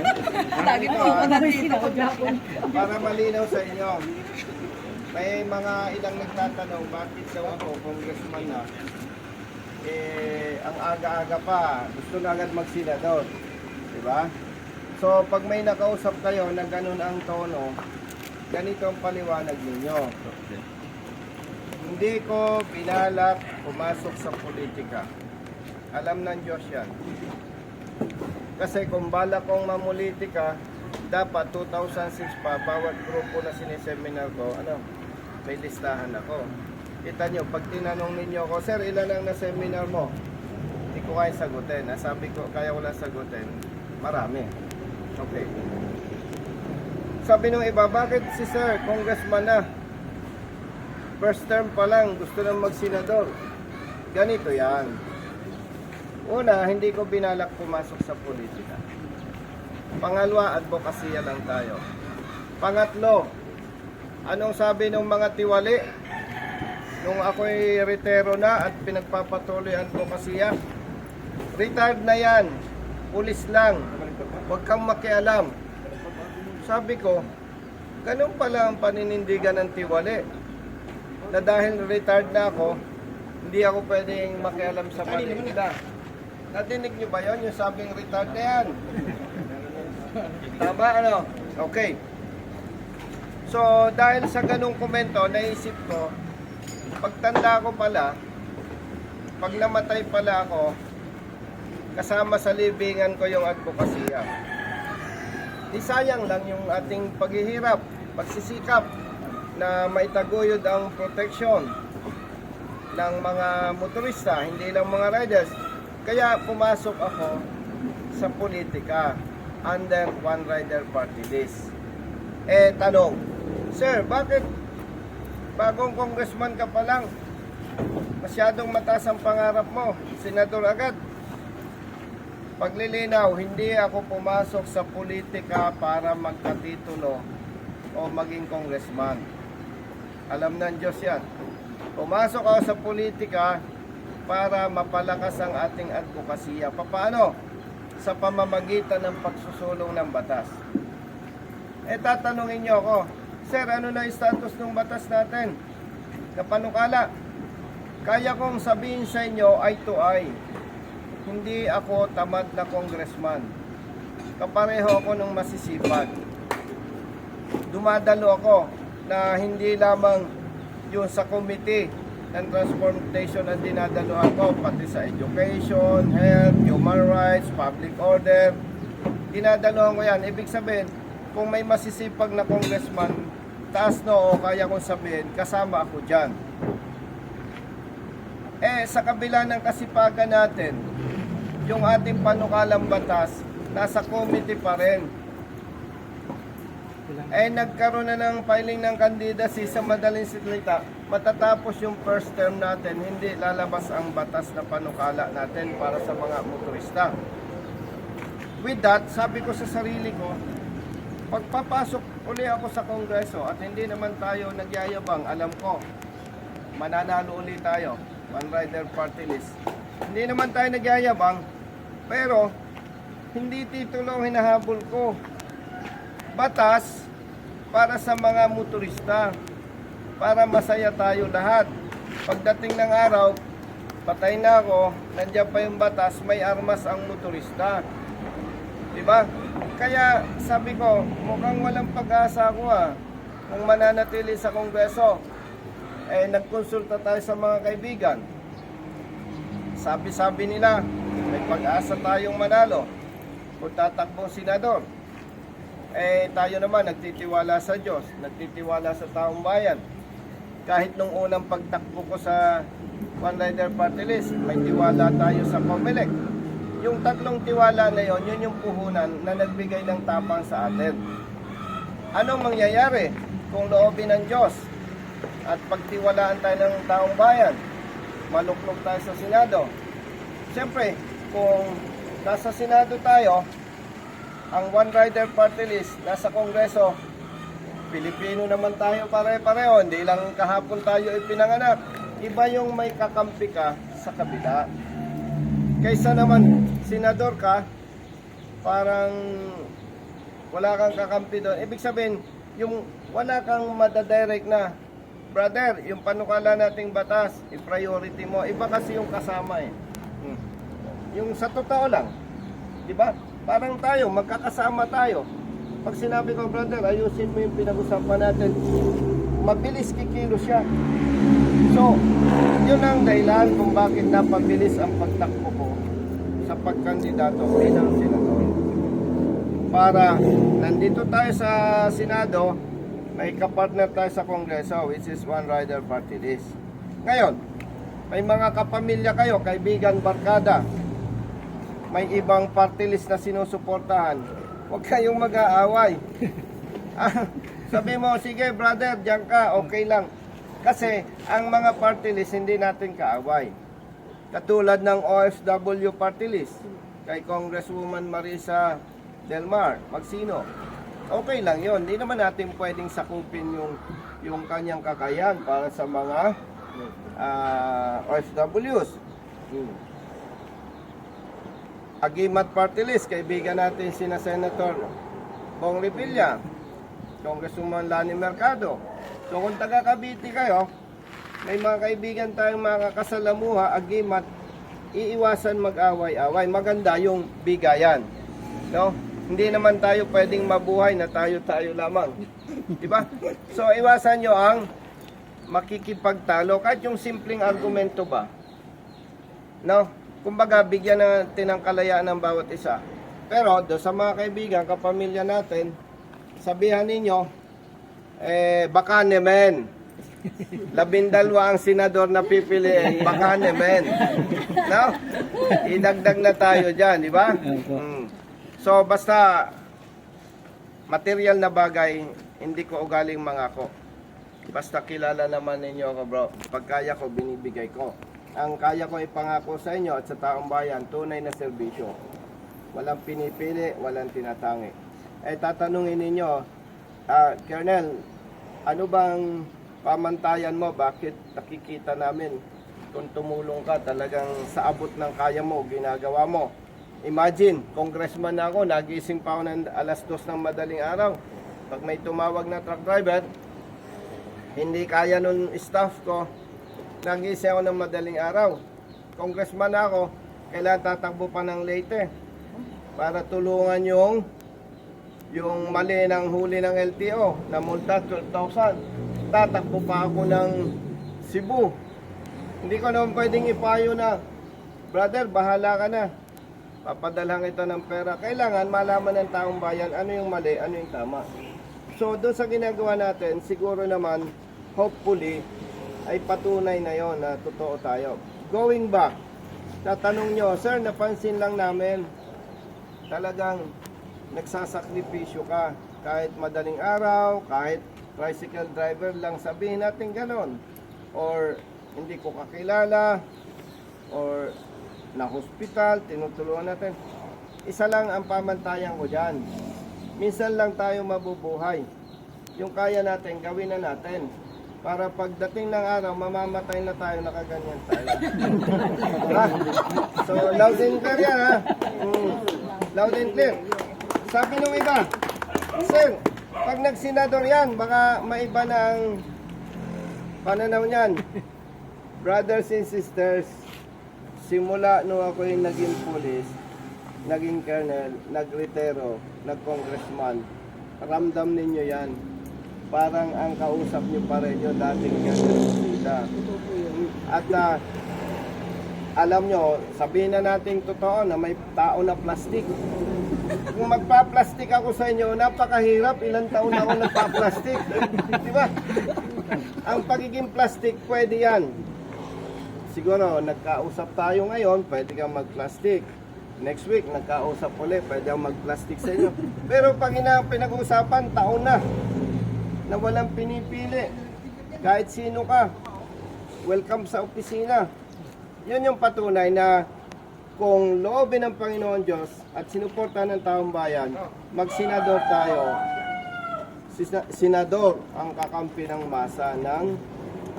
Lagi po ako nandito. Para malinaw sa inyo, may mga ilang nagtatanong, bakit daw ako, congressman na, eh, ang aga-aga pa, gusto na agad magsenador. Di ba? So, pag may nakausap kayo na ganun ang tono, ganito ang paliwanag ninyo. Hindi ko pinalak pumasok sa politika. Alam ng Diyos yan. Kasi kung bala kong mamulitika, dapat 2006 pa, bawat grupo na sineseminar ko, ano, may listahan ako. Kita nyo, pag tinanong ninyo ako, Sir, ilan ang na-seminar mo? Hindi ko kaya sagutin. Nasabi ko, kaya ko lang sagutin. Marami. Okay. Sabi nung iba, bakit si Sir, congressman na? First term pa lang, gusto nang magsenador. Ganito yan. Una, hindi ko binalak pumasok sa politika. Pangalawa, advokasya lang tayo. Pangatlo, anong sabi ng mga tiwali? Nung ako'y retero na at pinagpapatuloy ang advokasya, retired na yan, pulis lang, huwag kang makialam. Sabi ko, ganun pala ang paninindigan ng tiwali. Na dahil retired na ako, hindi ako pwedeng makialam sa paninda. Nadinig niyo ba yon yung sabing retired na yan? Tama ano? Okay. So, dahil sa ganung komento, naisip ko, pagtanda ko pala, pag namatay pala ako, kasama sa libingan ko yung advokasya. Di sayang lang yung ating paghihirap, pagsisikap na maitaguyod ang proteksyon ng mga motorista, hindi lang mga riders. Kaya pumasok ako sa politika under One Rider Party List. Eh, tanong, Sir, bakit bagong congressman ka pa lang? Masyadong mataas ang pangarap mo. Senador agad. Paglilinaw, hindi ako pumasok sa politika para magkatitulo o maging congressman. Alam ng Diyos yan. Pumasok ako sa politika para mapalakas ang ating advokasya. Paano? Sa pamamagitan ng pagsusulong ng batas. Eh tatanungin niyo ako, Sir, ano na yung status ng batas natin? Kapanukala, kaya kong sabihin sa inyo eye to eye, hindi ako tamad na congressman. Kapareho ako ng masisipag. Dumadalo ako na hindi lamang yung sa committee ng transportation ang dinadaluhan ko, pati sa education, health, human rights, public order. Dinadaluhan ko yan. Ibig sabihin, kung may masisipag na congressman, taas no o kaya kong sabihin, kasama ako dyan. Eh, sa kabila ng kasipagan natin, yung ating panukalang batas, nasa committee pa rin. Eh, nagkaroon na ng filing ng candidacy sa madaling salita, matatapos yung first term natin, hindi lalabas ang batas na panukala natin para sa mga motorista. With that, sabi ko sa sarili ko, pagpapasok uli ako sa kongreso at hindi naman tayo nagyayabang, alam ko, mananalo uli tayo, one rider party list. Hindi naman tayo nagyayabang, pero hindi titulo hinahabol ko. Batas para sa mga motorista, para masaya tayo lahat. Pagdating ng araw, patay na ako, nandiyan pa yung batas, may armas ang motorista. Diba? Kaya sabi ko, mukhang walang pag-asa ako ah. Kung mananatili sa kongreso, eh nagkonsulta tayo sa mga kaibigan. Sabi-sabi nila, may pag-asa tayong manalo kung tatakbong senador. Eh tayo naman nagtitiwala sa Diyos, nagtitiwala sa taong bayan. Kahit nung unang pagtakbo ko sa One Rider Party List, may tiwala tayo sa Comelec. Yung tatlong tiwala na yon, yun yung puhunan na nagbigay ng tapang sa atin. Anong mangyayari kung loobin ng Diyos at pagtiwalaan tayo ng taong bayan? Maluklok tayo sa Senado. Siyempre, kung nasa Senado tayo, ang One Rider Party List nasa Kongreso, Pilipino naman tayo pare-pareho, hindi lang kahapon tayo ipinanganak. Iba yung may kakampi ka sa kabila. Kaysa naman, senador ka, parang wala kang kakampi doon. Ibig sabihin, yung wala kang madadirect na, brother, yung panukala nating batas, i-priority mo. Iba kasi yung kasama eh. Hmm. Yung sa totoo lang, di ba? Parang tayo, magkakasama tayo. Pag sinabi ko, brother, ayusin mo yung pinag-usapan natin, mabilis kikilo siya. So, yun ang dahilan kung bakit napabilis ang pagtakbo ko sa pagkandidato bilang senador. Para nandito tayo sa Senado, may kapartner tayo sa Kongreso which is One Rider Party List. Ngayon, may mga kapamilya kayo, kaibigan, barkada, may ibang party list na sinusuportahan, huwag kayong mag-aaway. Ah, Sabi mo, sige brother, diyan ka, okay lang. Kasi ang mga party list hindi natin kaaway. Katulad ng OFW party list kay Congresswoman Marisa Del Mar, Magsino. Okay lang yon. Hindi naman natin pwedeng sakupin yung yung kanyang kakayan para sa mga ah, OFWs. Hmm. Agimat Party List, kaibigan natin sina Senator Bong Revilla, Congresswoman Lani Mercado. So kung taga Cavite kayo, may mga kaibigan tayong mga kasalamuha, agimat, iiwasan mag-away-away. Maganda yung bigayan. No? Hindi naman tayo pwedeng mabuhay na tayo-tayo lamang. Di ba? So iwasan nyo ang makikipagtalo. Kahit yung simpleng argumento ba? No? Kumbaga, bigyan natin ng kalayaan ng bawat isa. Pero, do sa mga kaibigan, kapamilya natin, sabihan ninyo, eh, baka nemen. Labindalwa ang senador na pipiliin, baka nemen. No? Idagdag na tayo dyan, di ba? Mm. So, basta, material na bagay, hindi ko ugaling mangako. Basta kilala naman ninyo ako bro. Pag kaya ko, binibigay ko. Ang kaya ko ipangako sa inyo at sa taong bayan, tunay na serbisyo. Walang pinipili, walang tinatangi. Eh tatanungin ninyo, ah, Colonel, ano bang pamantayan mo? Bakit nakikita namin kung tumulong ka talagang sa abot ng kaya mo, ginagawa mo? Imagine, congressman na ako, nagising pa ako ng alas dos ng madaling araw. Pag may tumawag na truck driver, hindi kaya nun staff ko, nagising ako ng madaling araw. Congressman ako, kailangan tatakbo pa ng Leyte para tulungan yung yung mali ng huli ng LTO na multa 12,000. Tatakbo pa ako ng Cebu. Hindi ko naman pwedeng ipayo na, brother, bahala ka na. Papadalhan kita ng pera. Kailangan malaman ng taong bayan ano yung mali, ano yung tama. So, doon sa ginagawa natin, siguro naman, hopefully, ay patunay na yon na totoo tayo. Going back, tatanong nyo, Sir, napansin lang namin, talagang nagsasakripisyo ka. Kahit madaling araw, kahit tricycle driver lang, sabihin natin ganon. Or hindi ko kakilala, or na hospital, tinutulungan natin. Isa lang ang pamantayan ko dyan. Minsan lang tayo mabubuhay. Yung kaya natin, gawin na natin. Para pagdating ng araw, mamamatay na tayo, nakaganyan tayo. ha? So, loud and clear yan, ha? Mm. Loud and clear. Sabi nung iba, Sir, pag nagsenador yan, baka maiba ang pananaw niyan. Brothers and sisters, simula nung ako yung naging pulis, naging colonel, nagretero, nag-congressman, ramdam ninyo yan. Parang ang kausap nyo pa rin yung dating sila. At ah, alam nyo, sabihin na natin totoo na may tao na plastic. Kung magpa-plastic ako sa inyo, napakahirap. Ilang taon na ako nagpa-plastic. Di ba? Ang pagiging plastic, pwede yan. Siguro, nagkausap tayo ngayon, pwede kang mag-plastic. Next week, nagkausap ulit, pwede kang mag-plastic sa inyo. Pero pag ina pinag-usapan, taon na, na walang pinipili. Kahit sino ka, welcome sa opisina. Yun yung patunay na kung loobin ng Panginoon Diyos at sinuporta ng taong bayan, magsinador tayo. Sina- Senador ang kakampi ng masa ng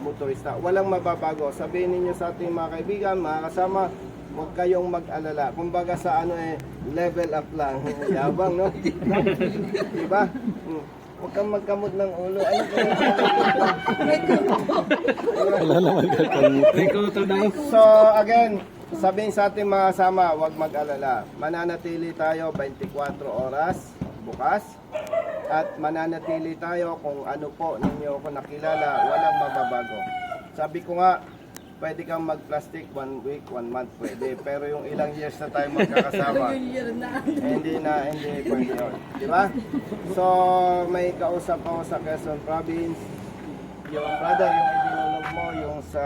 motorista. Walang mababago. Sabihin ninyo sa ating mga kaibigan, mga kasama, huwag kayong mag-alala. Kumbaga sa ano eh, level up lang. Yabang, no? diba? Hmm. Huwag kang magkamot ng ulo. Ano Wala naman kakamot. So again, sabihin sa ating mga kasama, huwag mag-alala. Mananatili tayo 24 oras bukas at mananatili tayo kung ano po ninyo ko nakilala, walang mababago. Sabi ko nga, pwede kang mag-plastic one week, one month pwede. Pero yung ilang years na tayo magkakasama, eh, hindi na, hindi pwede yun. Di ba? So, may kausap ako sa Quezon Province. Yung brother, yung idinulong mo, yung sa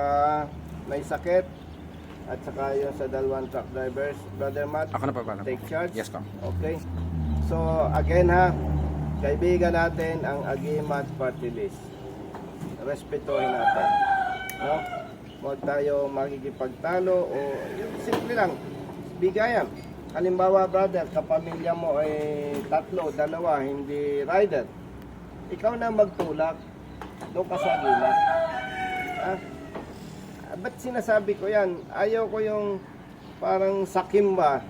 may sakit, at saka yung sa dalawang truck drivers. Brother Matt, Ako na pa pala. take charge. Yes, Kong. Okay. So, again ha, kaibigan natin ang Agimat Party List. Respetuhin natin. No? Huwag tayo makikipagtalo o yung simple lang, bigayan. Halimbawa, brother, kapamilya mo ay tatlo, dalawa, hindi rider. Ikaw na magtulak. Doon ka sa Agimat. Ah, ba't sinasabi ko yan? Ayaw ko yung parang sakim ba?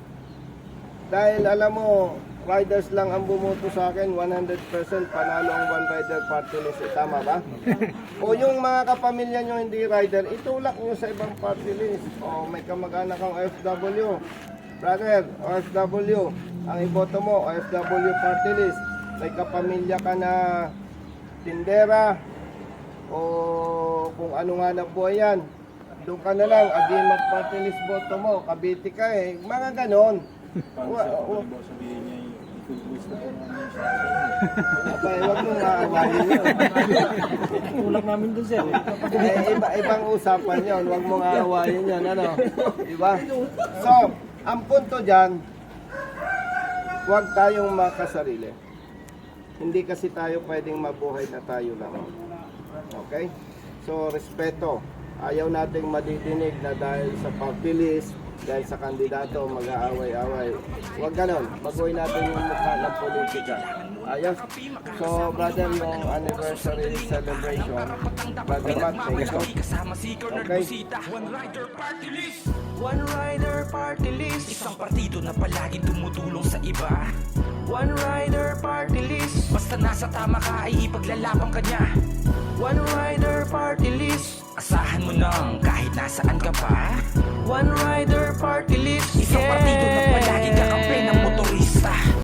Dahil alam mo, riders lang ang bumoto sa akin, 100% panalo ang one rider party list. Eh, Tama ba? o yung mga kapamilya nyo hindi rider, itulak nyo sa ibang party list. O may kamag-anak kang OFW. Brother, OFW, ang iboto mo, OFW party list. May kapamilya ka na tindera o kung ano nga na buhay yan. Doon ka na lang, agimat party list boto mo, kabiti ka eh. Mga ganon. Wa, wa, Abay, wag mo maawayin yun. Tulak namin dun sir. Eh, iba, ibang usapan yun. Wag mo aawayin yan. Ano? Diba? So, ang punto dyan, wag tayong makasarili. Hindi kasi tayo pwedeng mabuhay na tayo lang. Okay? So, respeto. Ayaw nating madidinig na dahil sa party list, dahil sa kandidato, mag-aaway-away. Huwag ganon. Baguhin natin yung mukha ng politika. Ayos. So, brother, yung anniversary celebration, brother Matt, thank you. Okay. One rider party list. Isang partido na palaging tumutulong sa iba. One rider party list. Basta nasa tama ka ay ipaglalaban ka niya. One rider party list. Asahan mo nang kahit nasaan ka pa. One rider party list. Isang partido na palaging